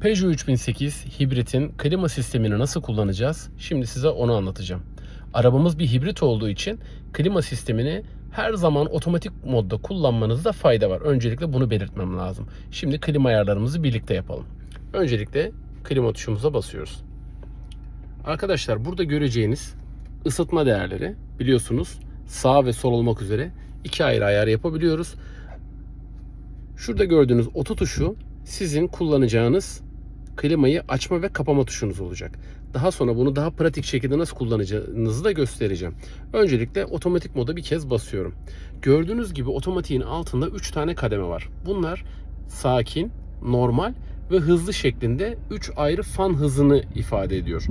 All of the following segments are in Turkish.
Peugeot 3008 hibritin klima sistemini nasıl kullanacağız? Şimdi size onu anlatacağım. Arabamız bir hibrit olduğu için klima sistemini her zaman otomatik modda kullanmanızda fayda var. Öncelikle bunu belirtmem lazım. Şimdi klima ayarlarımızı birlikte yapalım. Öncelikle klima tuşumuza basıyoruz. Arkadaşlar burada göreceğiniz ısıtma değerleri biliyorsunuz sağ ve sol olmak üzere iki ayrı ayar yapabiliyoruz. Şurada gördüğünüz oto tuşu sizin kullanacağınız klimayı açma ve kapama tuşunuz olacak. Daha sonra bunu daha pratik şekilde nasıl kullanacağınızı da göstereceğim. Öncelikle otomatik moda bir kez basıyorum. Gördüğünüz gibi otomatiğin altında 3 tane kademe var. Bunlar sakin, normal ve hızlı şeklinde 3 ayrı fan hızını ifade ediyor.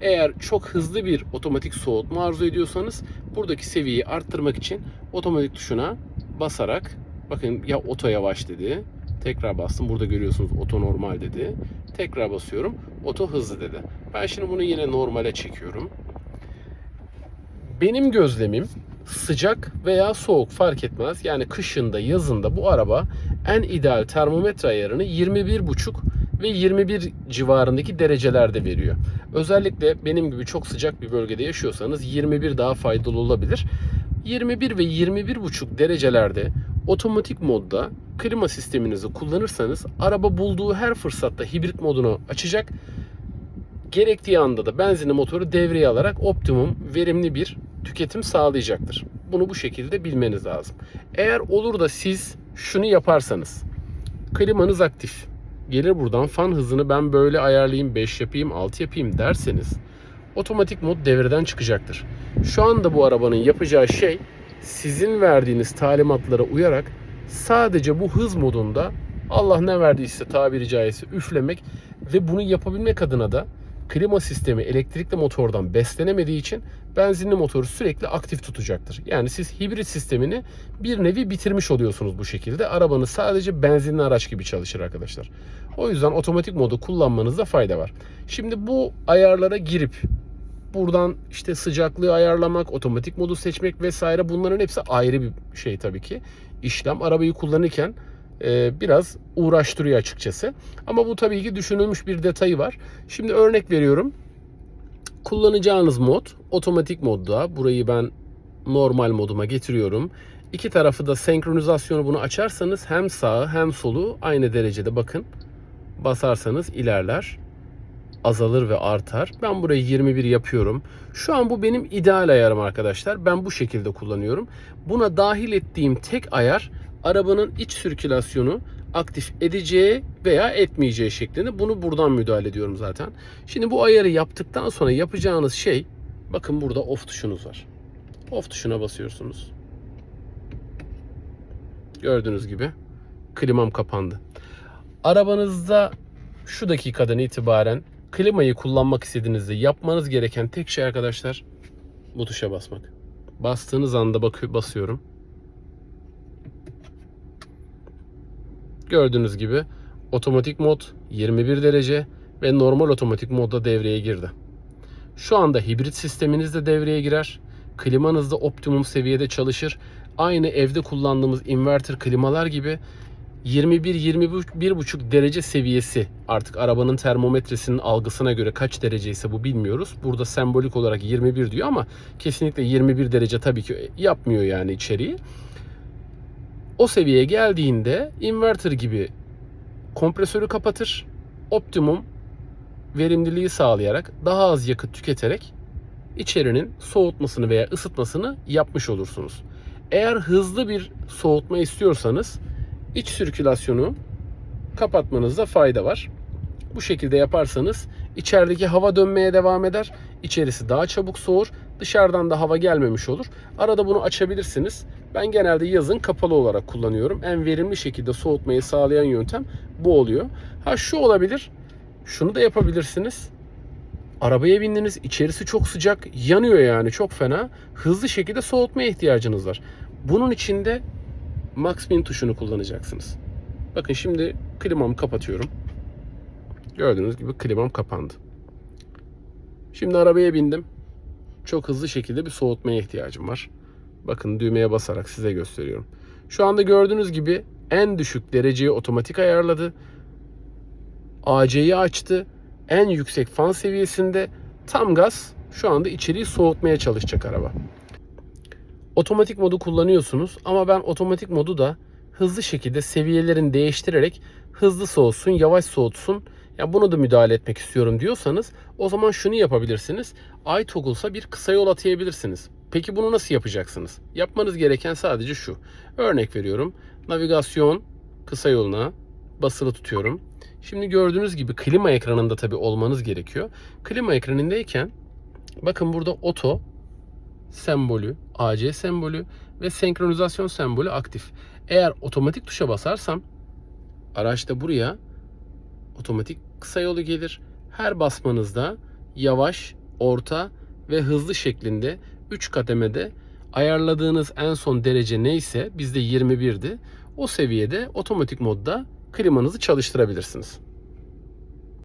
Eğer çok hızlı bir otomatik soğutma arzu ediyorsanız buradaki seviyeyi arttırmak için otomatik tuşuna basarak bakın ya oto yavaş dedi. Tekrar bastım. Burada görüyorsunuz oto normal dedi. Tekrar basıyorum. Oto hızlı dedi. Ben şimdi bunu yine normale çekiyorum. Benim gözlemim sıcak veya soğuk fark etmez. Yani kışında, yazında bu araba en ideal termometre ayarını 21,5 ve 21 civarındaki derecelerde veriyor. Özellikle benim gibi çok sıcak bir bölgede yaşıyorsanız 21 daha faydalı olabilir. 21 ve 21,5 derecelerde otomatik modda klima sisteminizi kullanırsanız araba bulduğu her fırsatta hibrit modunu açacak. Gerektiği anda da benzinli motoru devreye alarak optimum verimli bir tüketim sağlayacaktır. Bunu bu şekilde bilmeniz lazım. Eğer olur da siz şunu yaparsanız klimanız aktif. Gelir buradan fan hızını ben böyle ayarlayayım, 5 yapayım, 6 yapayım derseniz otomatik mod devreden çıkacaktır. Şu anda bu arabanın yapacağı şey sizin verdiğiniz talimatlara uyarak sadece bu hız modunda Allah ne verdiyse tabiri caizse üflemek ve bunu yapabilmek adına da klima sistemi elektrikli motordan beslenemediği için benzinli motoru sürekli aktif tutacaktır. Yani siz hibrit sistemini bir nevi bitirmiş oluyorsunuz bu şekilde. Arabanız sadece benzinli araç gibi çalışır arkadaşlar. O yüzden otomatik modu kullanmanızda fayda var. Şimdi bu ayarlara girip buradan işte sıcaklığı ayarlamak, otomatik modu seçmek vesaire bunların hepsi ayrı bir şey tabii ki. İşlem arabayı kullanırken e, biraz uğraştırıyor açıkçası. Ama bu tabii ki düşünülmüş bir detayı var. Şimdi örnek veriyorum. Kullanacağınız mod otomatik modda. Burayı ben normal moduma getiriyorum. İki tarafı da senkronizasyonu bunu açarsanız hem sağı hem solu aynı derecede bakın. Basarsanız ilerler azalır ve artar. Ben burayı 21 yapıyorum. Şu an bu benim ideal ayarım arkadaşlar. Ben bu şekilde kullanıyorum. Buna dahil ettiğim tek ayar arabanın iç sirkülasyonu aktif edeceği veya etmeyeceği şeklinde. Bunu buradan müdahale ediyorum zaten. Şimdi bu ayarı yaptıktan sonra yapacağınız şey bakın burada off tuşunuz var. Off tuşuna basıyorsunuz. Gördüğünüz gibi klimam kapandı. Arabanızda şu dakikadan itibaren klimayı kullanmak istediğinizde yapmanız gereken tek şey arkadaşlar bu tuşa basmak. Bastığınız anda bakıyor, basıyorum. Gördüğünüz gibi otomatik mod 21 derece ve normal otomatik modda devreye girdi. Şu anda hibrit sisteminiz de devreye girer. Klimanız da optimum seviyede çalışır. Aynı evde kullandığımız inverter klimalar gibi 21-21,5 derece seviyesi artık arabanın termometresinin algısına göre kaç derece ise bu bilmiyoruz. Burada sembolik olarak 21 diyor ama kesinlikle 21 derece tabii ki yapmıyor yani içeriği. O seviyeye geldiğinde inverter gibi kompresörü kapatır. Optimum verimliliği sağlayarak daha az yakıt tüketerek içerinin soğutmasını veya ısıtmasını yapmış olursunuz. Eğer hızlı bir soğutma istiyorsanız iç sirkülasyonu kapatmanızda fayda var. Bu şekilde yaparsanız içerideki hava dönmeye devam eder. İçerisi daha çabuk soğur. Dışarıdan da hava gelmemiş olur. Arada bunu açabilirsiniz. Ben genelde yazın kapalı olarak kullanıyorum. En verimli şekilde soğutmayı sağlayan yöntem bu oluyor. Ha şu olabilir. Şunu da yapabilirsiniz. Arabaya bindiniz, içerisi çok sıcak, yanıyor yani çok fena. Hızlı şekilde soğutmaya ihtiyacınız var. Bunun için de Max Min tuşunu kullanacaksınız. Bakın şimdi klimamı kapatıyorum. Gördüğünüz gibi klimam kapandı. Şimdi arabaya bindim. Çok hızlı şekilde bir soğutmaya ihtiyacım var. Bakın düğmeye basarak size gösteriyorum. Şu anda gördüğünüz gibi en düşük dereceyi otomatik ayarladı. AC'yi açtı. En yüksek fan seviyesinde tam gaz şu anda içeriği soğutmaya çalışacak araba. Otomatik modu kullanıyorsunuz ama ben otomatik modu da hızlı şekilde seviyelerini değiştirerek hızlı soğutsun, yavaş soğutsun. Ya bunu da müdahale etmek istiyorum diyorsanız o zaman şunu yapabilirsiniz. iToggle'sa bir kısa yol atayabilirsiniz. Peki bunu nasıl yapacaksınız? Yapmanız gereken sadece şu. Örnek veriyorum. Navigasyon kısa yoluna basılı tutuyorum. Şimdi gördüğünüz gibi klima ekranında tabii olmanız gerekiyor. Klima ekranındayken bakın burada oto sembolü, AC sembolü ve senkronizasyon sembolü aktif. Eğer otomatik tuşa basarsam araçta buraya otomatik kısa yolu gelir. Her basmanızda yavaş, orta ve hızlı şeklinde 3 kademede ayarladığınız en son derece neyse bizde 21'di. O seviyede otomatik modda klimanızı çalıştırabilirsiniz.